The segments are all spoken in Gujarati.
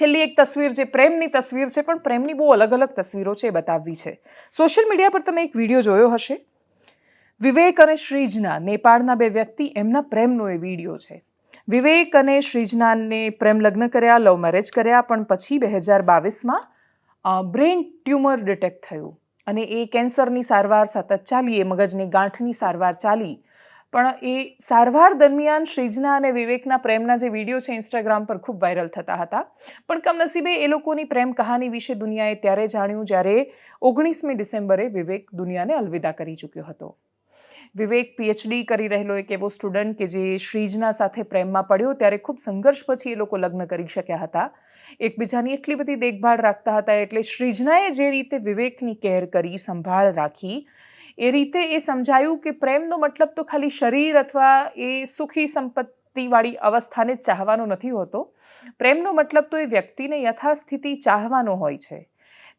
છેલ્લી એક તસવીર જે પ્રેમની તસવીર છે, પણ પ્રેમની બહુ અલગ અલગ તસવીરો છે એ બતાવવી છે. સોશિયલ મીડિયા પર તમે એક વીડિયો જોયો હશે. વિવેક અને શ્રીજના નેપાળના બે વ્યક્તિ એમના પ્રેમનો એ વીડિયો છે. વિવેક અને શ્રીજનાને પ્રેમ લગ્ન કર્યા, લવ મેરેજ કર્યા, પણ પછી બે હજાર બાવીસમાં બ્રેન ટ્યુમર ડિટેક્ટ થયું. અને એ કેન્સરની સારવાર સતત ચાલી, એ મગજની ગાંઠની સારવાર ચાલી પણ એ સારવાર દરમિયાન શ્રીજના અને વિવેકના પ્રેમના જે વીડિયો છે ઇન્સ્ટાગ્રામ પર ખૂબ વાયરલ થતા હતા. પણ કમનસીબે એ લોકોની પ્રેમ કહાની વિશે દુનિયાએ ત્યારે જાણ્યું જ્યારે ઓગણીસમી ડિસેમ્બરે વિવેક દુનિયાને અલવિદા કરી ચૂક્યો હતો. વિવેક પીએચડી કરી રહેલો એક એવો સ્ટુડન્ટ કે જે શ્રીજના સાથે પ્રેમમાં પડ્યો ત્યારે ખૂબ સંઘર્ષ પછી એ લોકો લગ્ન કરી શક્યા હતા. એકબીજાની એટલી બધી દેખભાળ રાખતા હતા એટલે શ્રીજનાએ જે રીતે વિવેકની કેર કરી, સંભાળ રાખી એ રીતે એ સમજાયું કે પ્રેમનો મતલબ તો ખાલી શરીર અથવા એ સુખી સંપત્તિવાળી અવસ્થાને ચાહવાનો નથી હોતો. પ્રેમનો મતલબ તો એ વ્યક્તિને યથાસ્થિતિ ચાહવાનો હોય છે.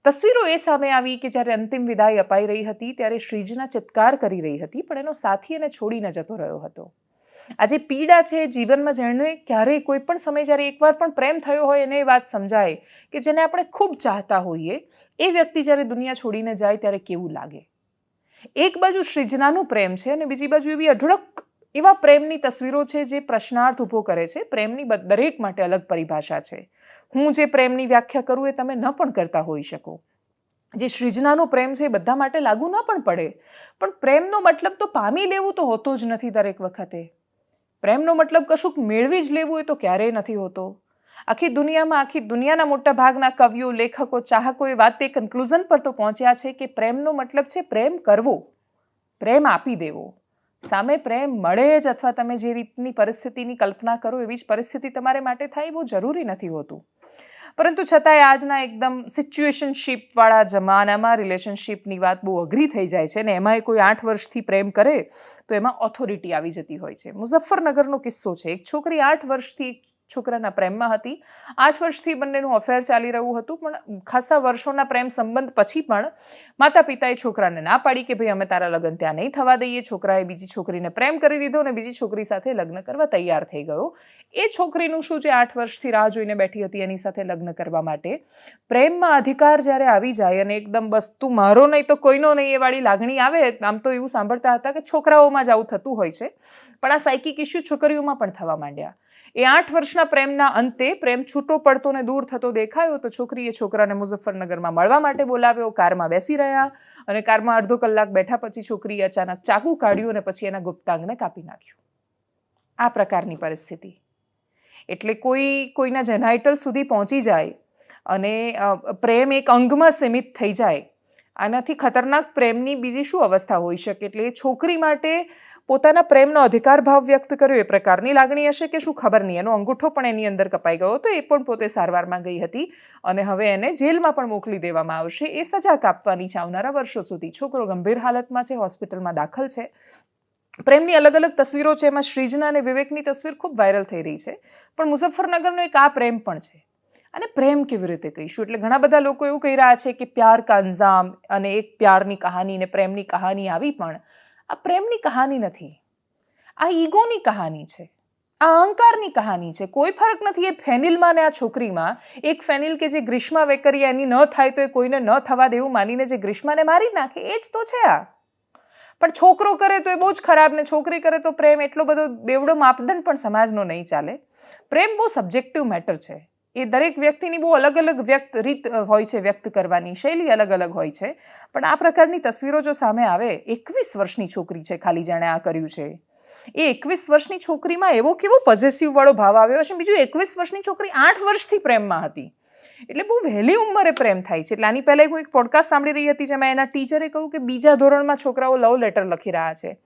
તસવીરો એ સામે આવી કે જ્યારે અંતિમ વિદાય અપાઈ રહી હતી ત્યારે શ્રીજના ચિત્કાર કરી રહી હતી, પણ એનો સાથી એને છોડીને જતો રહ્યો હતો. આજે પીડા છે જીવનમાં જેણે ક્યારેય કોઈ પણ સમય જ્યારે એકવાર પણ પ્રેમ થયો હોય એને એ વાત સમજાય કે જેને આપણે ખૂબ ચાહતા હોઈએ, એ વ્યક્તિ જ્યારે દુનિયા છોડીને જાય ત્યારે કેવું લાગે? એક બાજુ સૃજનાનું પ્રેમ છે અને બીજી બાજુ એવી અઢળક એવા પ્રેમની તસવીરો છે જે પ્રશ્નાર્થ ઊભો કરે છે. પ્રેમની દરેક માટે અલગ પરિભાષા છે. હું જે પ્રેમની વ્યાખ્યા કરું એ તમે ન પણ કરતા હોઈ શકો. જે સૃજનાનો પ્રેમ છે એ બધા માટે લાગુ ન પણ પડે. પણ પ્રેમનો મતલબ તો પામી લેવું તો હોતો જ નથી દરેક વખતે. પ્રેમનો મતલબ કશુંક મેળવી જ લેવું એ તો ક્યારેય નથી હોતો. આખી દુનિયામાં, આખી દુનિયાના મોટા ભાગના કવિઓ, લેખકો ચાહકો એ વાત એ કન્ક્લુઝન પર તો પહોંચ્યા છે કે પ્રેમનો મતલબ છે પ્રેમ કરવો, પ્રેમ આપી દેવો. સામે પ્રેમ મળે જ અથવા તમે જે રીતની પરિસ્થિતિની કલ્પના કરો એવી જ પરિસ્થિતિ તમારે માટે થાય એવું જરૂરી નથી હોતું. પરંતુ છતાંય આજના એકદમ સિચ્યુએશનશીપવાળા જમાનામાં રિલેશનશીપની વાત બહુ અઘરી થઈ જાય છે ને એ કોઈ આઠ વર્ષથી પ્રેમ કરે તો એમાં ઓથોરિટી આવી જતી હોય છે. મુઝફ્ફરનગરનો કિસ્સો છે. એક છોકરી આઠ વર્ષથી છોકરાના પ્રેમમાં હતી. આઠ વર્ષથી બંનેનું અફેર ચાલી રહ્યું હતું, પણ ખાસા વર્ષોના પ્રેમ સંબંધ પછી પણ માતા પિતાએ છોકરાને ના પાડી કે ભાઈ, અમે તારા લગ્ન ત્યાં નહીં થવા દઈએ. છોકરાએ બીજી છોકરીને પ્રેમ કરી દીધો અને બીજી છોકરી સાથે લગ્ન કરવા તૈયાર થઈ ગયો. એ છોકરીનું શું જે આઠ વર્ષથી રાહ જોઈને બેઠી હતી એની સાથે લગ્ન કરવા માટે. પ્રેમમાં અધિકાર જ્યારે આવી જાય અને એકદમ બસ તું મારો નહીં તો કોઈનો નહીં એ વાળી લાગણી આવે, આમ તો એવું સાંભળતા હતા કે છોકરાઓમાં જ આવું થતું હોય છે. પણ આ સાયકિક ઇસ્યુ છોકરીઓમાં પણ થવા માંડ્યા. એ આઠ વર્ષના પ્રેમના અંતે પ્રેમ છૂટો પડતો ને દૂર થતો દેખાયો તો છોકરીએ છોકરાને મુઝફ્ફરનગરમાં મળવા માટે બોલાવ્યો, કારમાં બેસી રહ્યા અને કારમાં અડધો કલાક બેઠા પછી છોકરીએ અચાનક ચાકુ કાઢ્યું અને પછી એના ગુપ્તાંગને કાપી નાખ્યું. આ પ્રકારની પરિસ્થિતિ. એટલે કોઈ, કોઈના જેનાઇટલ સુધી પહોંચી જાય અને પ્રેમ એક અંગમાં સીમિત થઈ જાય, આનાથી ખતરનાક પ્રેમની બીજી શું અવસ્થા હોઈ શકે? એટલે એ છોકરી માટે પોતાના પ્રેમનો અધિકાર ભાવ વ્યક્ત કર્યો, એ પ્રકારની લાગણી હશે કે શું ખબર નહીં? એનો અંગૂઠો પણ એની અંદર કપાઈ ગયો હતો, એ પણ પોતે સારવારમાં ગઈ હતી અને હવે એને જેલમાં પણ મોકલી દેવામાં આવશે, એ સજા કાપવાની છે આવનારા વર્ષો સુધી છોકરો ગંભીર હાલતમાં છે, હોસ્પિટલમાં દાખલ છે. પ્રેમની અલગ અલગ તસવીરો છે, એમાં શ્રીજના અને વિવેકની તસવીર ખૂબ વાયરલ થઈ રહી છે, પણ મુઝફ્ફરનગરનો એક આ પ્રેમ પણ છે. અને પ્રેમ કેવી રીતે કહીશું? એટલે ઘણા બધા લોકો એવું કહી રહ્યા છે કે પ્યાર કા અંજામ અને એક પ્યારની કહાની ને પ્રેમની કહાની આવી પણ આ પ્રેમની કહાની નથી. આ ઈગોની કહાની છે. આ અહંકારની કહાની છે. કોઈ ફરક નથી એ ફેનિલમાં ને આ છોકરીમાં. એક ફેનિલ કે જે ગ્રીષ્મા વેકરિયા એની ન થાય તો એ કોઈને ન થવા દેવું માનીને જે ગ્રીષ્માને મારી નાખે, એ જ તો છે આ. પણ છોકરો કરે તો એ બહુ જ ખરાબ ને છોકરી કરે તો પ્રેમ એટલો બધો બેવડો માપદંડ પણ સમાજનો નહીં ચાલે. પ્રેમ બહુ સબ્જેક્ટિવ મેટર છે. એ દરેક વ્યક્તિની બહુ અલગ અલગ વ્યક્ત રીત હોય છે વ્યક્ત કરવાની, શૈલી અલગ અલગ હોય છે. પણ આ પ્રકારની તસવીરો જો સામે આવે, એકવીસ વર્ષની છોકરી છે ખાલી જાણે આ કર્યું છે. એ એકવીસ વર્ષની છોકરીમાં એવો કેવો પોઝેસિવ વાળો ભાવ આવ્યો છે બીજું એકવીસ વર્ષની છોકરી આઠ વર્ષથી પ્રેમમાં હતી. એટલે બહુ વહેલી ઉંમરે પ્રેમ થાય છે. એટલે આની પહેલાં હું એક પોડકાસ્ટ સાંભળી રહી હતી જેમાં એના ટીચરે કહ્યું કે બીજા ધોરણમાં છોકરાઓ લવ લેટર લખી રહ્યા છે.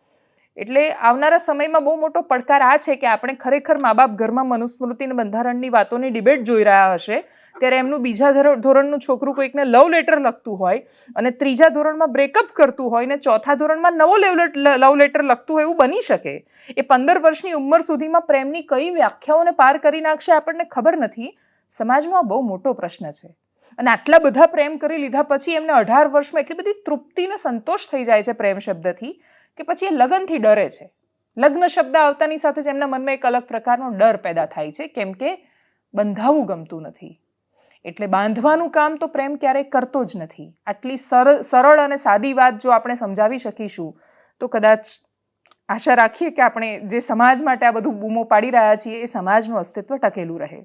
એટલે આવનારા સમયમાં બહુ મોટો પડકાર આ છે કે આપણે ખરેખર મા બાપ ઘરમાં મનુસ્મૃતિ અને બંધારણની વાતોની ડિબેટ જોઈ રહ્યા હશે, ત્યારે એમનું બીજા ધોરણનું છોકરું કોઈકને લવ લેટર લખતું હોય અને ત્રીજા ધોરણમાં બ્રેકઅપ કરતું હોય ને ચોથા ધોરણમાં નવો લવ લેટર લખતું હોય એવું બની શકે. એ પંદર વર્ષની ઉંમર સુધીમાં પ્રેમની કઈ વ્યાખ્યાઓને પાર કરી નાખશે આપણને ખબર નથી. સમાજમાં બહુ મોટો પ્રશ્ન છે. અને આટલા બધા પ્રેમ કરી લીધા પછી એમને અઢાર વર્ષમાં એટલી બધી તૃપ્તિ ને સંતોષ થઈ જાય છે પ્રેમ શબ્દથી. કે પછી એ લગ્નથી ડરે છે. લગ્ન શબ્દ આવતાની સાથે જ એમના મનમાં એક અલગ પ્રકારનો ડર પેદા થાય છે, કેમ કે બંધાવું ગમતું નથી. એટલે બાંધવાનું કામ તો પ્રેમ ક્યારેય કરતો જ નથી. આટલી સરળ અને સાદી વાત જો આપણે સમજાવી શકીશું, તો કદાચ આશા રાખીએ કે આપણે જે સમાજ માટે આ બધું બૂમો પાડી રહ્યા છીએ, એ સમાજનું અસ્તિત્વ ટકેલું રહે.